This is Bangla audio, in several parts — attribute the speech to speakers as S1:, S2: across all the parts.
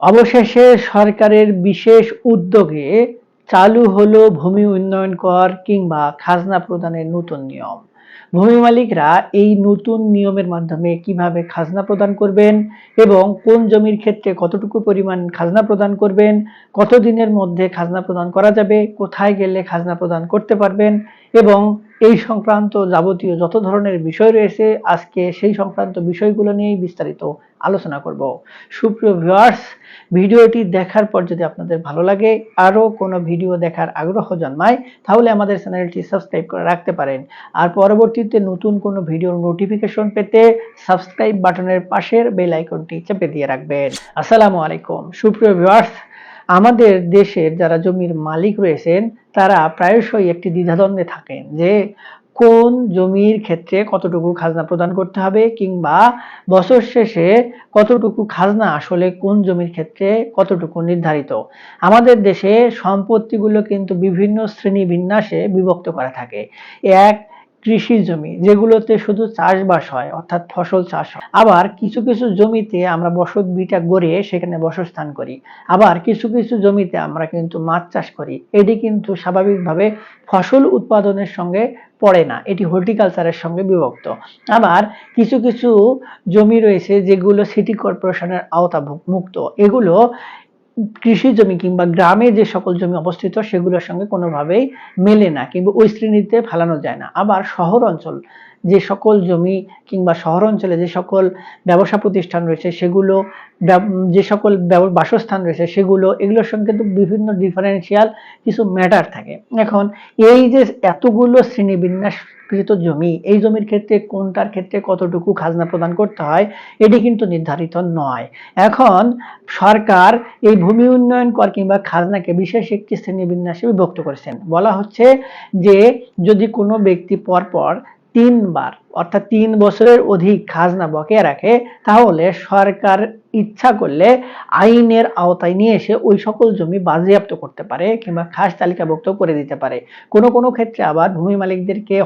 S1: অবশেষে সরকারের বিশেষ উদ্যোগে চালু হলো ভূমি উন্নয়ন কর কিংবা খাজনা প্রদানের নতুন নিয়ম। ভূমি মালিকরা এই নতুন নিয়মের মাধ্যমে কীভাবে খাজনা প্রদান করবেন এবং কোন জমির ক্ষেত্রে কতটুকু পরিমাণ খাজনা প্রদান করবেন, কতদিনের মধ্যে খাজনা প্রদান করা যাবে, কোথায় গেলে খাজনা প্রদান করতে পারবেন এবং এই সংক্রান্ত যাবতীয় যত ধরনের বিষয় রয়েছে, আজকে সেই সংক্রান্ত বিষয়গুলো নিয়েই বিস্তারিত আলোচনা করব। সুপ্রিয় ভিউয়ার্স ভিডিওটি দেখার পর যদি আপনাদের ভালো লাগে, আরও কোনো ভিডিও দেখার আগ্রহ জন্মায়, তাহলে আমাদের চ্যানেলটি সাবস্ক্রাইব করে রাখতে পারেন। আর পরবর্তীতে নতুন কোনো ভিডিওর নোটিফিকেশন পেতে সাবস্ক্রাইব বাটনের পাশের বেল আইকনটি চেপে দিয়ে রাখবেন। আসসালামু আলাইকুম। সুপ্রিয় ভিউয়ার্স আমাদের দেশের যারা জমির মালিক রয়েছেন, তারা প্রায়শই একটি দ্বিধাদ্বন্দ্বে থাকেন যে কোন জমির ক্ষেত্রে কতটুকু খাজনা প্রদান করতে হবে কিংবা বছর শেষে কতটুকু খাজনা আসলে কোন জমির ক্ষেত্রে কতটুকু নির্ধারিত। আমাদের দেশে সম্পত্তিগুলো কিন্তু বিভিন্ন শ্রেণি বিন্যাসে বিভক্ত করা থাকে। এক কৃষি জমি, যেগুলোতে শুধু চাষবাস হয়, অর্থাৎ ফসল চাষ হয়। আবার কিছু কিছু জমিতে আমরা বসত বিটা গড়ে সেখানে বসস্থান করি। আবার কিছু কিছু জমিতে আমরা কিন্তু মাছ চাষ করি। এটি কিন্তু স্বাভাবিকভাবে ফসল উৎপাদনের সঙ্গে পড়ে না। এটি হর্টিকালচারের সঙ্গে বিভক্ত। আবার কিছু কিছু জমি রয়েছে যেগুলো সিটি কর্পোরেশনের আওতা মুক্ত এগুলো কৃষি জমি কিংবা গ্রামে যে সকল জমি অবস্থিত, সেগুলোর সঙ্গে কোনোভাবেই মেলে না, কিংবা ওই শ্রেণীতে ফেলানো যায় না। আবার শহর অঞ্চল যে সকল জমি কিংবা শহর অঞ্চলে যে সকল ব্যবসা প্রতিষ্ঠান রয়েছে, সেগুলো যে সকল বাসস্থান রয়েছে, সেগুলো, এগুলোর সঙ্গে কিন্তু বিভিন্ন ডিফারেন্সিয়াল কিছু ম্যাটার থাকে। এখন এই যে এতগুলো শ্রেণীবিন্যাস কৃত জমি, এই জমির ক্ষেত্রে কোনটার ক্ষেত্রে কতটুকু খাজনা প্রদান করতে হয়, এটি কিন্তু নির্ধারিত নয়। এখন সরকার এই ভূমি উন্নয়ন কর কিংবা খাজনাকে বিশেষ একটি শ্রেণীবিন্যাসে বিভক্ত করেছেন। বলা হচ্ছে যে যদি কোনো ব্যক্তি পরপর তিনবার অর্থাৎ তিন বছরের অধিক খাজনা বকেয়া রাখে তাহলে সরকার ইচ্ছা করলে আইনের আওতায় নিয়ে এসে ওই সকল জমি বাজেয়াপ্ত করতে পারে কিংবা খাস তালিকাভুক্ত করে দিতে পারে। কোনো কোনো ক্ষেত্রে আবার ভূমি মালিকদেরকে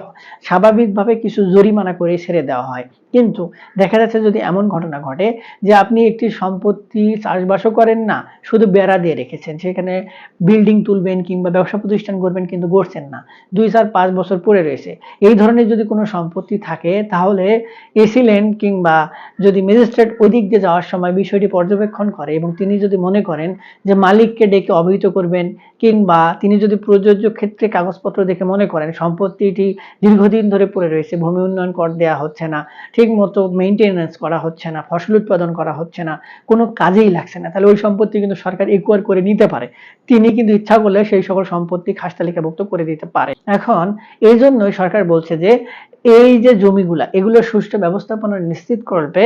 S1: স্বাভাবিকভাবে কিছু জরিমানা করে ছেড়ে দেওয়া হয়। কিন্তু দেখা যাচ্ছে যদি এমন ঘটনা ঘটে যে আপনি একটি সম্পত্তি চাষবাসও করেন না, শুধু বেড়া দিয়ে রেখেছেন, সেখানে বিল্ডিং তুলবেন কিংবা ব্যবসা প্রতিষ্ঠান করবেন কিন্তু গড়ছেন না, দুই চার পাঁচ বছর পরে রয়েছে। এই ধরনের যদি কোনো সম্পত্তি থাকে, তাহলে এসিলেন কিংবা যদি ম্যাজিস্ট্রেট ওই দিক দিয়ে যাওয়ার সময় বিষয়টি পর্যবেক্ষণ করে এবং তিনি যদি মনে করেন যে মালিককে ডেকে অবহিত করবেন কিংবা তিনি যদি প্রযোজ্য ক্ষেত্রে কাগজপত্র দেখে মনে করেন, সম্পত্তিটি দীর্ঘদিন ধরে পড়ে রয়েছে, ভূমি উন্নয়ন কর দেওয়া হচ্ছে না ঠিক মতো মেনটেনেন্স করা হচ্ছে না, ফসল উৎপাদন করা হচ্ছে না, কোনো কাজেই লাগছে না, তাহলে ওই সম্পত্তি কিন্তু সরকার একুয়ার করে নিতে পারে। তিনি কিন্তু ইচ্ছা করলে সেই সকল সম্পত্তি খাস তালিকাভুক্ত করে দিতে পারে। এখন এই জন্যই সরকার বলছে যে, এই যে জমিগুলা, এগুলো সুষ্ঠু ব্যবস্থাপনা নিশ্চিত করবে,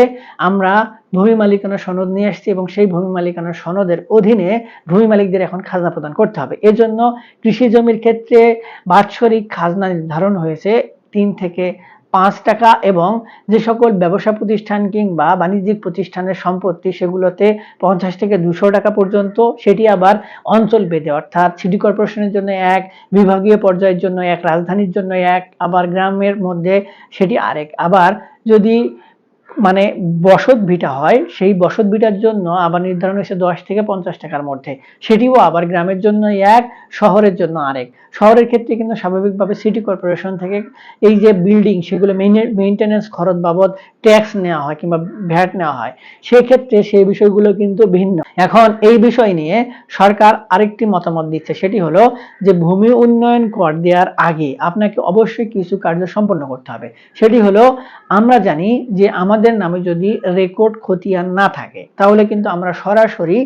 S1: আমরা ভূমি মালিকানা সনদ নিয়ে আসছি এবং সেই ভূমি মালিকানা সনদের অধীনে ভূমি মালিকদের এখন খাজনা প্রদান করতে হবে। এজন্য কৃষি জমির ক্ষেত্রে বাৎসরিক খাজনা নির্ধারণ হয়েছে তিন থেকে পাঁচ টাকা এবং যে সকল ব্যবসা প্রতিষ্ঠান কিংবা বাণিজ্যিক প্রতিষ্ঠানের সম্পত্তি সেগুলোতে পঞ্চাশ থেকে দুশো টাকা পর্যন্ত, সেটি আবার অঞ্চল বেঁধে অর্থাৎ সিটি কর্পোরেশনের জন্য এক, বিভাগীয় পর্যায়ের জন্য এক, রাজধানীর জন্য এক, আবার গ্রামের মধ্যে সেটি আরেক। আবার যদি মানে বসত ভিটা হয়, সেই বসত ভিটার জন্য আবার নির্ধারণ হয়েছে দশ থেকে পঞ্চাশ টাকার মধ্যে। সেটিও আবার গ্রামের জন্য এক, শহরের জন্য আরেক। শহরের ক্ষেত্রে কিন্তু স্বাভাবিকভাবে সিটি কর্পোরেশন থেকে এই যে বিল্ডিং সেগুলো মেনটেন্যান্স খরচ বাবদ ট্যাক্স নেওয়া হয় কিংবা ভ্যাট নেওয়া হয়, সেক্ষেত্রে সেই বিষয়গুলো কিন্তু ভিন্ন। এখন এই বিষয় নিয়ে সরকার আরেকটি মতামত দিচ্ছে, সেটি হলো যে ভূমি উন্নয়ন কর দেওয়ার আগে আপনাকে অবশ্যই কিছু কার্য সম্পন্ন করতে হবে। সেটি হলো আমরা জানি যে আমাদের নামে যদি রেকর্ড খতিয়ান না থাকে, তাহলে কিন্তু আমরা সরাসরি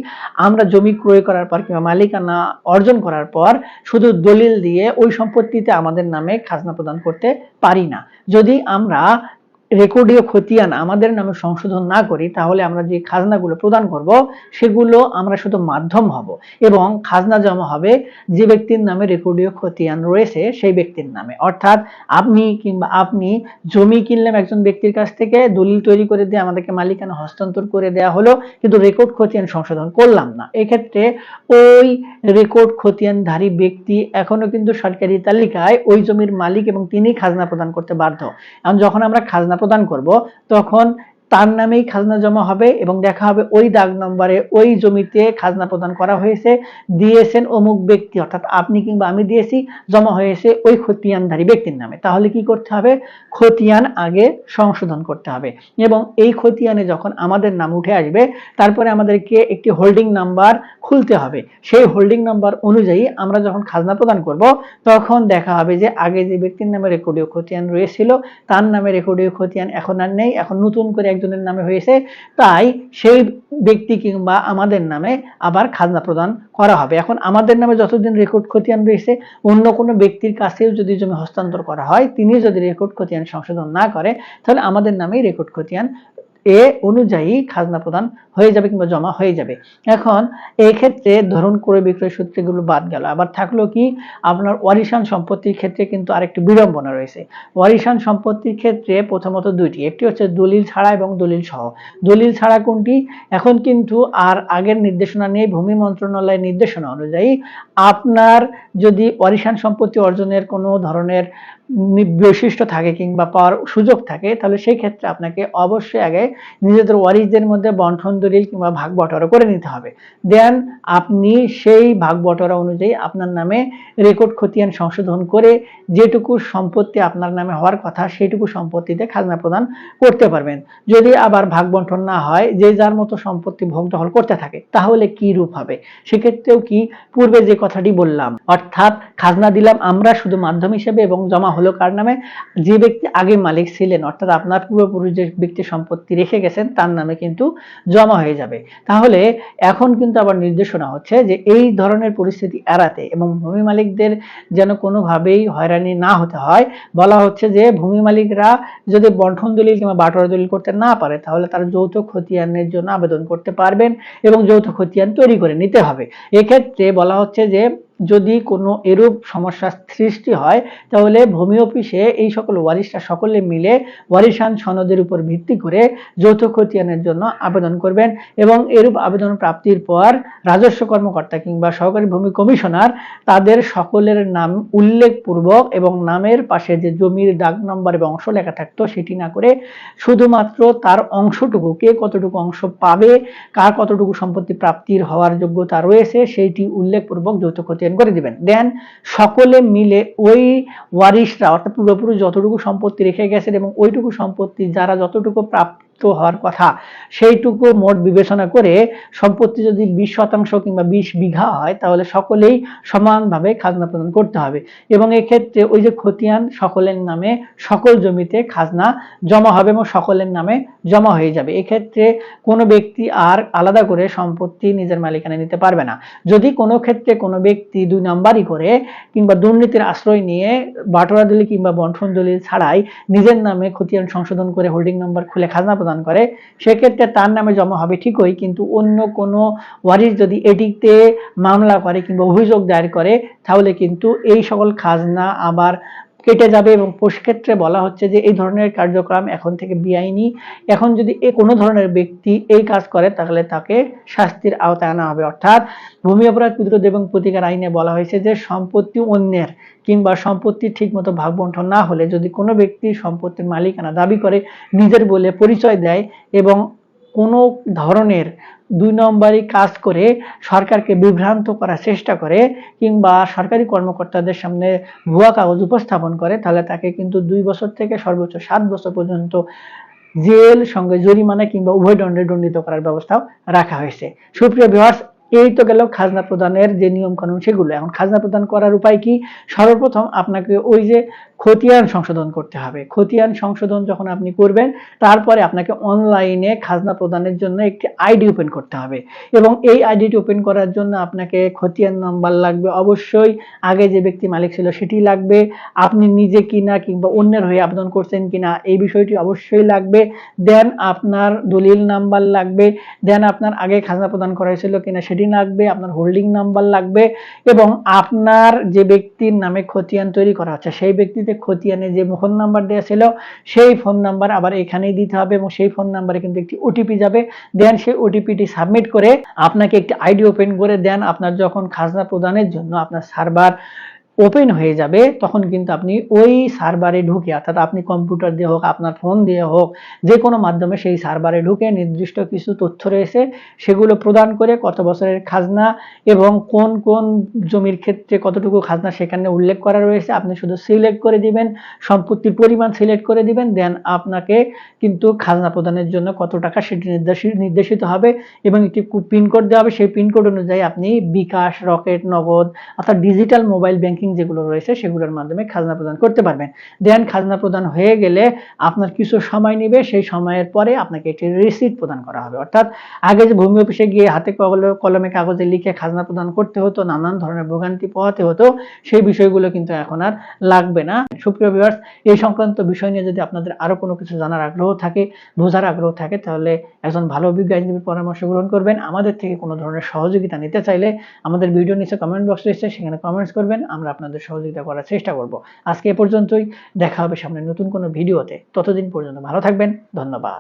S1: আমরা জমি ক্রয় করার পর কিংবা মালিকানা অর্জন করার পর শুধু দলিল দিয়ে ওই সম্পত্তিতে আমাদের নামে খাজনা প্রদান করতে পারি না। যদি আমরা রেকর্ডীয় খতিয়ান আমাদের নামে সংশোধন না করি তাহলে আমরা যে খাজনাগুলো প্রদান করব, সেগুলো আমরা শুধু মাধ্যম হব এবং খাজনা জমা হবে যে ব্যক্তির নামে রেকর্ডীয় খতিয়ান রয়েছে সেই ব্যক্তির নামে। অর্থাৎ আপনি কিংবা আপনি জমি কিনলাম একজন ব্যক্তির কাছ থেকে, দলিল তৈরি করে দিয়ে আমাদেরকে মালিকানা হস্তান্তর করে দেওয়া হলো, কিন্তু রেকর্ড খতিয়ান সংশোধন করলাম না। এক্ষেত্রে ওই রেকর্ড খতিয়ানধারী ব্যক্তি এখনও কিন্তু সরকারি তালিকায় ওই জমির মালিক এবং তিনি খাজনা প্রদান করতে বাধ্য। এখন যখন আমরা খাজনা প্রদান করব তখন তার নামেই খাজনা জমা হবে এবং দেখা হবে ওই দাগ নম্বরে ওই জমিতে খাজনা প্রদান করা হয়েছে, দিয়েছেন অমুক ব্যক্তি, অর্থাৎ আপনি কিংবা আমি দিয়েছি, জমা হয়েছে ওই খতিয়ানধারী ব্যক্তির নামে। তাহলে কি করতে হবে? খতিয়ান আগে সংশোধন করতে হবে এবং এই খতিয়ানে যখন আমাদের নাম উঠে আসবে, তারপরে আমাদেরকে একটি হোল্ডিং নাম্বার খুলতে হবে। সেই হোল্ডিং নাম্বার অনুযায়ী আমরা যখন খাজনা প্রদান করব, তখন দেখা হবে যে আগে যে ব্যক্তির নামে রেকর্ডীয় খতিয়ান রয়েছিল, তার নামে রেকর্ডীয় খতিয়ান এখন আর নেই, এখন নতুন করে একজনের নামে হয়েছে, তাই সেই ব্যক্তি কিংবা আমাদের নামে আবার খাজনা প্রদান করা হবে। এখন আমাদের নামে যতদিন রেকর্ড খতিয়ান রয়েছে, অন্য কোনো ব্যক্তির কাছেও যদি জমি হস্তান্তর করা হয় তিনি যদি রেকর্ড খতিয়ান সংশোধন না করে, তাহলে আমাদের নামেই রেকর্ড খতিয়ান এ অনুযায়ী খাজনা প্রদান হয়ে যাবে কিংবা জমা হয়ে যাবে। এখন এই ক্ষেত্রে ধরুন ক্রয় বিক্রয় সূত্রগুলো বাদ গেল। আবার থাকল কি, আপনার ওয়ারিশান সম্পত্তির ক্ষেত্রে কিন্তু আরেকটি বিড়ম্বনা রয়েছে। ওয়ারিশান সম্পত্তির ক্ষেত্রে প্রথমত দুইটি। একটি হচ্ছে দলিল ছাড়া এবং দলিল সহ। দলিল ছাড়া কোনটি? এখন কিন্তু আর আগের নির্দেশনা নেই, ভূমি মন্ত্রণালয়ের নির্দেশনা অনুযায়ী আপনার যদি ওয়ারিশান সম্পত্তি অর্জনের কোনো ধরনের বৈশিষ্ট্য থাকে কিংবা পাওয়ার সুযোগ থাকে, তাহলে সেই ক্ষেত্রে আপনাকে অবশ্যই আগে নিজেদের ওয়ারিশদের মধ্যে বন্টন, দলিল কিংবা ভাগ বটরা করে নিতে হবে। দেন আপনি সেই ভাগ বটরা অনুযায়ী আপনার নামে রেকর্ড খতিয়ান সংশোধন করে যেটুকু সম্পত্তি আপনার নামে হওয়ার কথা সেইটুকু সম্পত্তিতে খাজনা প্রদান করতে পারবেন। যদি আবার ভাগ বন্টন না হয়, যে যার মতো সম্পত্তি ভোগ দখল করতে থাকে, তাহলে কি রূপ হবে? সেক্ষেত্রেও কি পূর্বে যে কথাটি বললাম, অর্থাৎ খাজনা দিলাম আমরা শুধু মাধ্যম হিসেবে এবং জমা হলো কার নামে? যে ব্যক্তি আগে মালিক ছিলেন, অর্থাৎ আপনার পূর্বপুরুষ যে ব্যক্তি সম্পত্তি রেখে গেছেন, তার নামে কিন্তু জমা হয়ে যাবে। তাহলে এখন কিন্তু আবার নির্দেশনা হচ্ছে যে এই ধরনের পরিস্থিতি এড়াতে এবং ভূমি মালিকদের যেন কোনোভাবেই হয়রানি না হতে হয়। বলা হচ্ছে যে ভূমি মালিকরা যদি বন্ঠন দলিল কিংবা বাটোয়ারা দলিল করতে না পারে, তাহলে তারা যৌথ খতিয়ানের জন্য আবেদন করতে পারবেন এবং যৌথ খতিয়ান তৈরি করে নিতে হবে। এক্ষেত্রে বলা হচ্ছে যে যদি কোনো এরূপ সমস্যার সৃষ্টি হয়, তাহলে ভূমি অফিসে এই সকল ওয়ারিশরা সকলে মিলে ওয়ারিশান সনদের উপর ভিত্তি করে যৌথ খতিয়ানের জন্য আবেদন করবেন এবং এরূপ আবেদন প্রাপ্তির পর রাজস্ব কর্মকর্তা কিংবা সহকারী ভূমি কমিশনার তাদের সকলের নাম উল্লেখপূর্বক এবং নামের পাশে যে জমির দাগ নম্বর এবং অংশ লেখা থাকতো সেটি না করে শুধুমাত্র তার অংশটুকু কে কতটুকু অংশ পাবে, কার কতটুকু সম্পত্তি প্রাপ্তির হওয়ার যোগ্যতা রয়েছে, সেইটি উল্লেখপূর্বক যৌথ খতিয়ান করে দিবেন। দেন সকলে মিলে ওই ওয়ারিশরা, অর্থাৎ পূর্বপুরুষ যতটুকু সম্পত্তি রেখে গেছেন এবং ওইটুকু সম্পত্তি, যারা যতটুকু প্রাপ্ত হওয়ার কথা। সেইটুকু মোট বিবেচনা করে সম্পত্তি যদি বিশ শতাংশ কিংবা বিশ বিঘা হয়, তাহলে সকলেই সমানভাবে খাজনা প্রদান করতে হবে। এবং এক্ষেত্রে ওই যে খতিয়ান সকলের নামে সকল জমিতে খাজনা জমা হবে এবং সকলের নামে জমা হয়ে যাবে। এক্ষেত্রে কোনো ব্যক্তি আর আলাদা করে সম্পত্তি নিজের মালিকানা নিতে পারবে না। যদি কোনো ক্ষেত্রে কোনো ব্যক্তি দুই নাম্বারই করে কিংবা দুর্নীতির আশ্রয় নিয়ে বাটোয়ারা দলিল কিংবা বন্ঠন দলিল ছাড়াই নিজের নামে খতিয়ান সংশোধন করে হোল্ডিং নাম্বার খুলে খাজনা প্রদান করে, সেক্ষেত্রে তার নামে জমা হবে ঠিকই, কিন্তু অন্য কোনো ওয়ারিশ যদি এটিতে মামলা করে কিংবা অভিযোগ দায়ের করে, তাহলে কিন্তু এই সকল খাজনা আবার কেটে যাবে এবং ক্ষেত্রে বলা হচ্ছে যে এই ধরনের কার্যক্রম এখন থেকে বেআইনি। এখন যদি এ কোনো ধরনের ব্যক্তি এই কাজ করে, তাহলে তাকে শাস্তির আওতায় আনা হবে। অর্থাৎ ভূমি অপরাধ প্রতিরোধ এবং প্রতিকার আইনে বলা হয়েছে যে সম্পত্তি অন্যের কিংবা সম্পত্তি ঠিকমতো ভাগ বন্টন না হলে যদি কোনো ব্যক্তি সম্পত্তির মালিকানা দাবি করে, নিজের বলে পরিচয় দেয় এবং কোনো ধরনের দুই নম্বরই কাজ করে সরকারকে বিভ্রান্ত করার চেষ্টা করে কিংবা সরকারি কর্মকর্তাদের সামনে ভুয়া কাগজ উপস্থাপন করে, তাহলে তাকে কিন্তু দুই বছর থেকে সর্বোচ্চ সাত বছর পর্যন্ত জেল, সঙ্গে জরিমানা কিংবা উভয় দণ্ডে দণ্ডিত করার ব্যবস্থাও রাখা হয়েছে। সুপ্রিয় ভিউয়ার্স এই তো গেল খাজনা প্রদানের যে নিয়ম কানুন সেগুলো। এখন খাজনা প্রদান করার উপায় কি? সর্বপ্রথম আপনাকে ওই যে খতিয়ান সংশোধন করতে হবে। খতিয়ান সংশোধন যখন আপনি করবেন, তারপরে আপনাকে অনলাইনে খাজনা প্রদানের জন্য একটি আইডি ওপেন করতে হবে। এবং এই আইডিটি ওপেন করার জন্য আপনাকে খতিয়ান নাম্বার লাগবে অবশ্যই। আগে যে ব্যক্তি মালিক ছিল সেটি লাগবে। আপনি নিজে কিনা কিংবা অন্যের হয়ে আবেদন করছেন কিনা, এই বিষয়টি অবশ্যই লাগবে। দেন আপনার দলিল নাম্বার লাগবে। দেন আপনার আগে খাজনা প্রদান করা হয়েছিল কিনা সেটি লাগবে। আপনার হোল্ডিং নাম্বার লাগবে। এবং আপনার যে ব্যক্তির নামে খতিয়ান তৈরি করা হচ্ছে সেই ব্যক্তিতে খতিয়ানে যে ফোন নাম্বার দেওয়া ছিল, সেই ফোন নাম্বার আবার এখানেই দিতে হবে এবং সেই ফোন নাম্বারে কিন্তু একটি ওটিপি যাবে। দেন সেই ওটিপিটি সাবমিট করে আপনাকে একটি আইডি ওপেন করে দেন। আপনার যখন খাজনা প্রদানের জন্য আপনার সার্ভার ওপেন হয়ে যাবে, তখন কিন্তু আপনি ওই সার্ভারে ঢুকে, অর্থাৎ আপনি কম্পিউটার দিয়ে হোক, আপনার ফোন দিয়ে হোক, যে কোনো মাধ্যমে সেই সার্ভারে ঢুকে নির্দিষ্ট কিছু তথ্য রয়েছে, সেগুলো প্রদান করে কত বছরের খাজনা এবং কোন কোন জমির ক্ষেত্রে কতটুকু খাজনা সেখানে উল্লেখ করা রয়েছে, আপনি শুধু সিলেক্ট করে দিবেন, সম্পত্তির পরিমাণ সিলেক্ট করে দিবেন দেন আপনাকে কিন্তু খাজনা প্রদানের জন্য কত টাকা সেটি নির্দেশিত নির্দেশিত হবে এবং একটি পিনকোড দেওয়া হবে, সেই পিনকোড অনুযায়ী আপনি বিকাশ, রকেট, নগদ, অর্থাৎ ডিজিটাল মোবাইল ব্যাংকিং যেগুলো রয়েছে সেগুলোর মাধ্যমে খাজনা প্রদান করতে পারবেন। দেন খাজনা প্রদান হয়ে গেলে আপনার কিছু সময় নেবে, সেই সময়ের পরে আপনাকে একটি রিসিট প্রদান করা হবে। অর্থাৎ আগে যে ভূমি অফিসে গিয়ে হাতে কলমে- কাগজে লিখে খাজনা প্রদান করতে হতো, নানান ধরনের ভোগান্তি পোহাতে হতো, সেই বিষয়গুলো কিন্তু এখন আর লাগবে না। সুপ্রিয় ভিউয়ার্স এই সংক্রান্ত বিষয় নিয়ে যদি আপনাদের আরও কোনো কিছু জানার আগ্রহ থাকে, বোঝার আগ্রহ থাকে, তাহলে একজন ভালো অভিজ্ঞ আইনজীবীর পরামর্শ গ্রহণ করবেন। আমাদের থেকে কোনো ধরনের সহযোগিতা নিতে চাইলে আমাদের ভিডিও নিচে কমেন্ট বক্স রয়েছে, সেখানে কমেন্টস করবেন। আমরা আপনাদের সহযোগিতা করার চেষ্টা করব। আজকে এ পর্যন্তই। দেখা হবে সামনে নতুন কোনো ভিডিওতে। ততদিন পর্যন্ত ভালো থাকবেন। ধন্যবাদ।